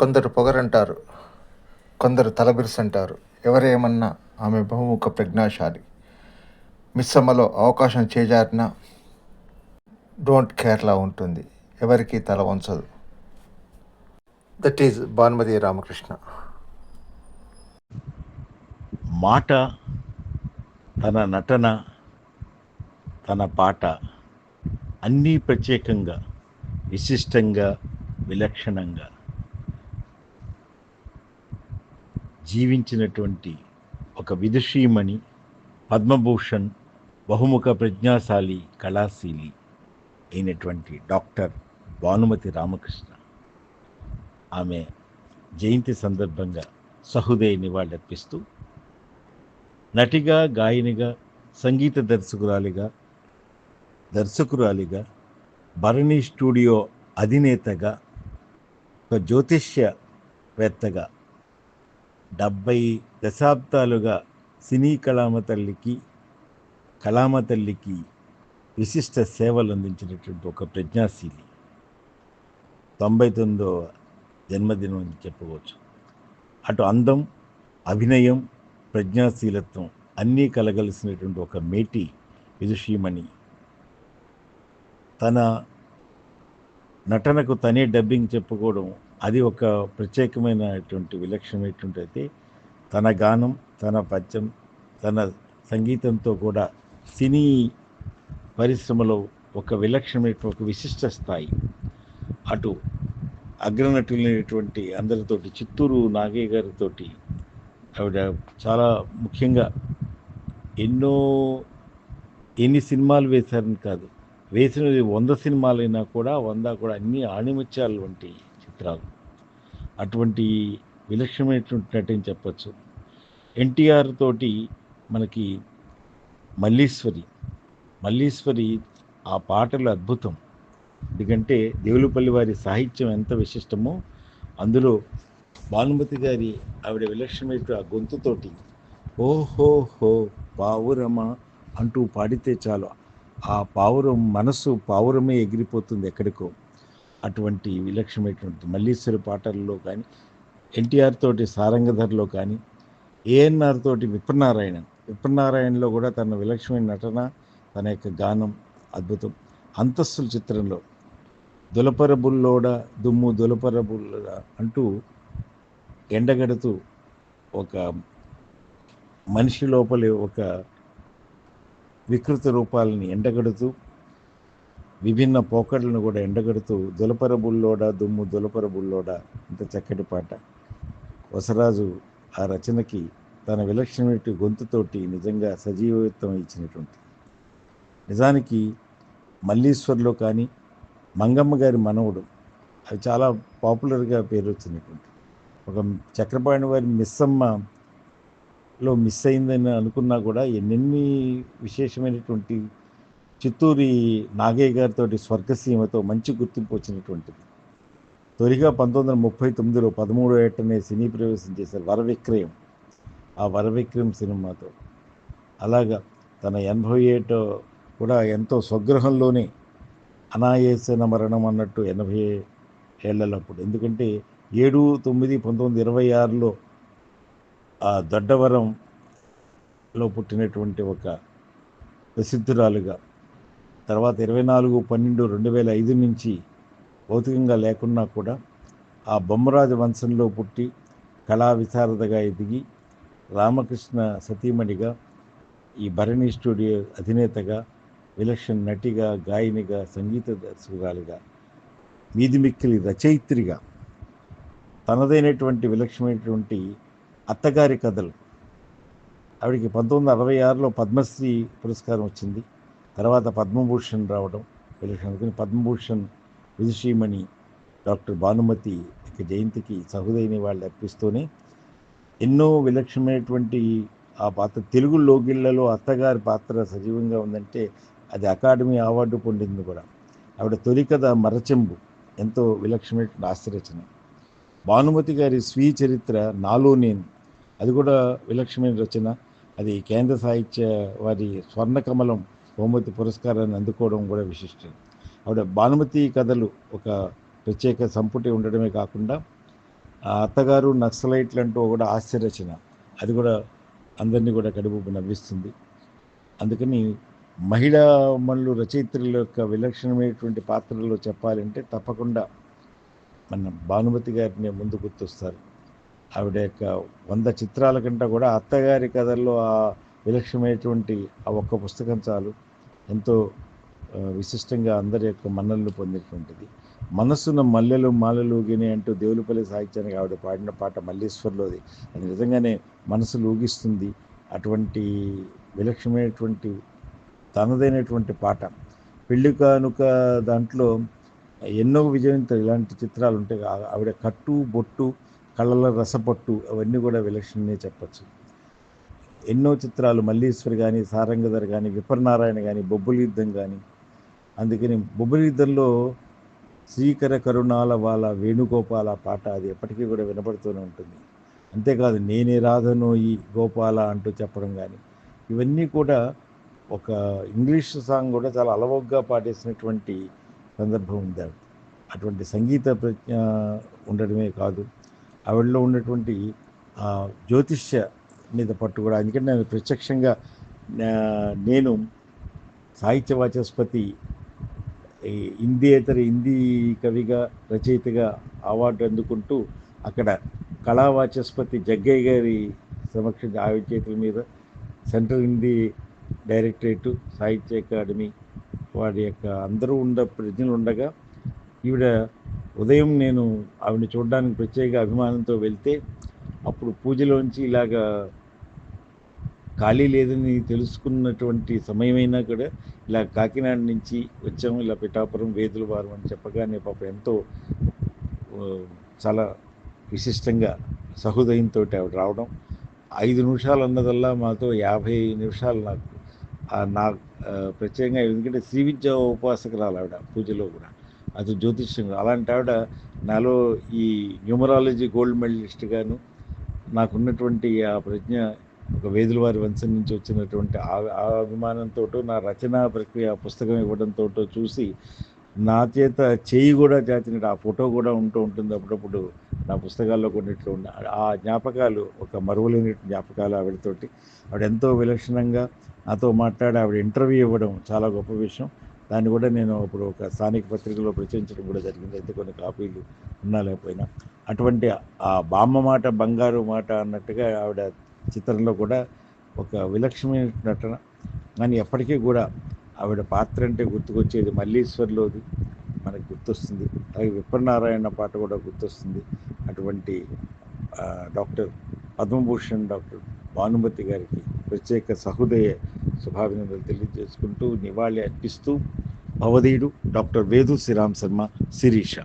కొందరు పొగరంటారు కొందరు తలబిరుసంటారు. ఎవరేమన్నా ఆమె బహుముఖ ప్రజ్ఞాశాలి. మిస్సమ్మలో అవకాశం చేజారినా డోంట్ కేర్లా ఉంటుంది. ఎవరికి తల వంచదు. That is Bhanumathi Ramakrishna. మాట తన నటన తన పాట అన్నీ ప్రత్యేకంగా విశిష్టంగా విలక్షణంగా. జీవించినటువంటి ఒక విదుషీమణి పద్మభూషణ్ బహుముఖ ప్రజ్ఞాశాలి కళాశీలి అయినటువంటి డాక్టర్ భానుమతి రామకృష్ణ. ఆమె జయంతి సందర్భంగా సహృదయ నివాళులర్పిస్తూ నటిగా గాయనిగా సంగీత దర్శకురాలిగా దర్శకురాలిగా భరణి స్టూడియో అధినేతగా ఒక జ్యోతిష్యవేత్తగా డెబ్భై దశాబ్దాలుగా సినీ కళామ తల్లికి కళామ తల్లికి విశిష్ట సేవలు అందించినటువంటి ఒక ప్రజ్ఞాశీలి. తొంభై తొమ్మిదవ జన్మదినం అని చెప్పవచ్చు. అటు అందం అభినయం ప్రజ్ఞాశీలత్వం అన్నీ కలగలిసినటువంటి ఒక మేటి విదుషీమణి. తన నటనకు తనే డబ్బింగ్ చెప్పుకోవడం అది ఒక ప్రత్యేకమైనటువంటి విలక్షణమైనటువంటి అయితే తన గానం తన పద్యం తన సంగీతంతో కూడా సినీ పరిశ్రమలో ఒక విలక్షణమైన ఒక విశిష్ట స్థాయి. అటు అగ్రనటులైనటువంటి అందరితోటి చిత్తూరు నాగయ్య గారితోటి ఆవిడ చాలా ముఖ్యంగా ఎన్నో ఎన్ని సినిమాలు వేశారని కాదు. వేసినది వంద సినిమాలైనా కూడా వంద కూడా అన్ని ఆణిముత్యాలు వంటి చిత్రాలు అటువంటి విలక్షణమైనటువంటి నటని చెప్పచ్చు. ఎన్టీఆర్ తోటి మనకి మల్లీశ్వరి మల్లీశ్వరి ఆ పాటలు అద్భుతం. ఎందుకంటే దేవులపల్లి వారి సాహిత్యం ఎంత విశిష్టమో అందులో భానుమతి గారి ఆవిడ విలక్షణమైన ఆ గొంతుతోటి ఓహో హో పావురమా అంటూ పాడితే చాలు. ఆ పావురం మనసు పావురమే ఎగిరిపోతుంది ఎక్కడికో. అటువంటి విలక్షణమైనటువంటి మల్లీశ్వరి పాటల్లో కానీ ఎన్టీఆర్ తోటి సారంగధర్లో కానీ ఏఎన్ఆర్ తోటి విప్రనారాయణ విప్రనారాయణలో కూడా తన విలక్షణమైన నటన తన యొక్క గానం అద్భుతం. అంతస్తుల చిత్రంలో దులపరబుల్లోడ దుమ్ము దులపరబుల్లోడ అంటూ ఎండగడుతూ ఒక మనిషి లోపలి ఒక వికృత రూపాలని ఎండగడుతూ విభిన్న పోకడలను కూడా ఎండగడుతూ దులపర బుల్లోడ దుమ్ము దులపర బుల్లోడ ఇంత చక్కటి పాట. వసరాజు ఆ రచనకి తన విలక్షణమైన గొంతుతోటి నిజంగా సజీవత్వం ఇచ్చినటువంటి. నిజానికి మల్లీశ్వర్లో కానీ మంగమ్మ గారి మనవుడు అవి చాలా పాపులర్గా పేరు వచ్చినటువంటి ఒక చక్రపాణి వారి మిస్సమ్మలో మిస్ అయిందని అనుకున్నా కూడా ఎన్నెన్ని విశేషమైనటువంటి చిత్తూరి నాగయ్య గారితో స్వర్గసీమతో మంచి గుర్తింపు వచ్చినటువంటిది. తొలిగా పంతొమ్మిది వందల ముప్పై తొమ్మిదిలో పదమూడో ఏటనే సినీ ప్రవేశం చేశారు వరవిక్రయం ఆ వరవిక్రయం సినిమాతో. అలాగా తన ఎనభై ఏటో కూడా ఎంతో స్వగ్రహంలోనే అనాయాసన మరణం అన్నట్టు ఎనభై ఏళ్ళప్పుడు ఎందుకంటే ఏడు తొమ్మిది పంతొమ్మిది ఇరవై ఆరులో ఆ దొడ్డవరంలో పుట్టినటువంటి ఒక ప్రసిద్ధురాలుగా తర్వాత ఇరవై నాలుగు పన్నెండు రెండు వేల ఐదు నుంచి భౌతికంగా లేకున్నా కూడా ఆ బొమ్మరాజు వంశంలో పుట్టి కళా విశారదగా ఎదిగి రామకృష్ణ సతీమణిగా ఈ భరణి స్టూడియో అధినేతగా విలక్షణ నటిగా గాయనిగా సంగీత దర్శకురాలిగా వీధిమిక్కిలి రచయిత్రిగా తనదైనటువంటి విలక్షణమైనటువంటి అత్తగారి కథలు. ఆవిడికి పంతొమ్మిది వందల అరవై ఆరులో పద్మశ్రీ పురస్కారం వచ్చింది. తర్వాత పద్మభూషణ్ రావడం విలక్షణ అందుకని పద్మభూషణ్ విదుషీమణి డాక్టర్ భానుమతి జయంతికి సహృదయని వాళ్ళు అర్పిస్తూనే ఎన్నో విలక్షణమైనటువంటి ఆ పాత్ర తెలుగు లోగిళ్ళలో అత్తగారి పాత్ర సజీవంగా ఉందంటే అది అకాడమీ అవార్డు పొందింది కూడా. ఆవిడ తొలి కథ మరచెంబు ఎంతో విలక్షణమైనటువంటి ఆశ్చర్యచన. భానుమతి గారి స్వీయ చరిత్ర నాలో నేను అది కూడా విలక్షణమైన రచన. అది కేంద్ర సాహిత్య వారి స్వర్ణకమలం బహుమతి పురస్కారాన్ని అందుకోవడం కూడా విశిష్టం. ఆవిడ భానుమతి కథలు ఒక ప్రత్యేక సంపుటి ఉండడమే కాకుండా ఆ అత్తగారు నక్సలైట్లు అంటూ కూడా ఆశ్చర్యచన. అది కూడా అందరినీ కూడా కడుపు నవ్విస్తుంది. అందుకని మహిళా మనులు రచయిత్రుల యొక్క విలక్షణమైనటువంటి పాత్రలో చెప్పాలంటే తప్పకుండా మన భానుమతి గారిని ముందు గుర్తొస్తారు. ఆవిడ యొక్క వంద చిత్రాల కంటే కూడా అత్తగారి కథల్లో ఆ విలక్షణమైనటువంటి ఆ ఒక్క పుస్తకం చాలు. ఎంతో విశిష్టంగా అందరి యొక్క మన్నలను పొందినటువంటిది. మనస్సున మల్లెలు మాలలు గిని అంటూ దేవులపల్లి సాహిత్యానికి ఆవిడ పాడిన పాట మల్లీశ్వర్లోది. అది నిజంగానే మనసు లూగిస్తుంది అటువంటి విలక్షణమైనటువంటి తనదైనటువంటి పాట. పెళ్ళి కానుక దాంట్లో ఎన్నో విజయంతో ఇలాంటి చిత్రాలు ఉంటాయి ఆవిడ కట్టు బొట్టు కళ్ళల రసపట్టు అవన్నీ కూడా విలక్షణనే చెప్పచ్చు. ఎన్నో చిత్రాలు మల్లీశ్వర్ కానీ సారంగధర్ కానీ విపర్నారాయణ కానీ బొబ్బులి యుద్ధం కానీ అందుకని బొబ్బుల యుద్ధంలో శ్రీకర కరుణాల వాళ్ళ వేణుగోపాల పాట అది ఎప్పటికీ కూడా వినపడుతూనే ఉంటుంది. అంతేకాదు నేనే రాధను ఈ గోపాల అంటూ చెప్పడం కానీ ఇవన్నీ కూడా ఒక ఇంగ్లీష్ సాంగ్ కూడా చాలా అలవోగ్గా పాటేసినటువంటి సందర్భం ఉంది. అటువంటి సంగీత ప్రజ్ఞ ఉండడమే కాదు ఆవిడలో ఉన్నటువంటి ఆ, జ్యోతిష్య మీద పట్టు కూడా. ఎందుకంటే నేను ప్రత్యక్షంగా నేను సాహిత్య వాచస్పతి హిందీయేతర హిందీ కవిగా రచయితగా అవార్డు అందుకుంటూ అక్కడ కళా వాచస్పతి జగ్గయ్య గారి సమక్ష ఆవిడ చేతుల మీద సెంట్రల్ హిందీ డైరెక్టరేటు సాహిత్య అకాడమీ వాడి యొక్క అందరూ ఉండ ప్రజలు ఉండగా ఈవిడ ఉదయం నేను ఆవిడని చూడడానికి ప్రత్యేక అభిమానంతో వెళ్తే అప్పుడు పూజలోంచి ఇలాగా ఖాళీ లేదని తెలుసుకున్నటువంటి సమయమైనా కూడా ఇలా కాకినాడ నుంచి వచ్చాము ఇలా పిఠాపురం వేదుల వారం అని చెప్పగానే పాప ఎంతో చాలా విశిష్టంగా సహృదయంతో ఆవిడ రావడం. ఐదు నిమిషాలు అన్నదల్లా మాతో యాభై నిమిషాలు నాకు నా ప్రత్యేకంగా ఎందుకంటే శ్రీ విద్యా ఉపాసకురాలు ఆవిడ పూజలో కూడా. అది జ్యోతిష్యం. అలాంటి ఆవిడ నాలో ఈ న్యూమరాలజీ గోల్డ్ మెడలిస్ట్ గాను నాకున్నటువంటి ఆ ప్రజ్ఞ ఒక వేదుల వారి వంశం నుంచి వచ్చినటువంటి ఆ ఆ అభిమానంతో నా రచనా ప్రక్రియ పుస్తకం ఇవ్వడంతో చూసి నా చేత చేయి కూడా చాచినట్టు ఆ ఫోటో కూడా ఉంటూ ఉంటుంది. అప్పుడప్పుడు నా పుస్తకాల్లో కొన్నిట్లో ఉన్న ఆ జ్ఞాపకాలు ఒక మరువలేని జ్ఞాపకాలు ఆవిడతోటి. ఆవిడ ఎంతో విలక్షణంగా నాతో మాట్లాడి ఆవిడ ఇంటర్వ్యూ ఇవ్వడం చాలా గొప్ప విషయం. దాన్ని కూడా నేను ఇప్పుడు ఒక స్థానిక పత్రికలో ప్రచురించడం కూడా జరిగింది. అయితే కొన్ని కాపీలు ఉన్నా లేకపోయినా. అటువంటి ఆ బామ్మ మాట బంగారు మాట అన్నట్టుగా ఆవిడ చిత్రంలో కూడా ఒక విలక్షణమైన నటన. కానీ ఎప్పటికీ కూడా ఆవిడ పాత్ర అంటే గుర్తుకొచ్చేది మల్లీశ్వర్లోది. మనకు గుర్తొస్తుంది. అలాగే విప్రనారాయణ పాట కూడా గుర్తొస్తుంది. అటువంటి డాక్టర్ పద్మభూషణ్ డాక్టర్ భానుమతి గారికి ప్రత్యేక సహృదయ శుభాభినందనలు తెలియజేసుకుంటూ నివాళి అర్పిస్తూ భవధీయుడు డాక్టర్ వేదు శ్రీరామ్ శర్మ శిరీష.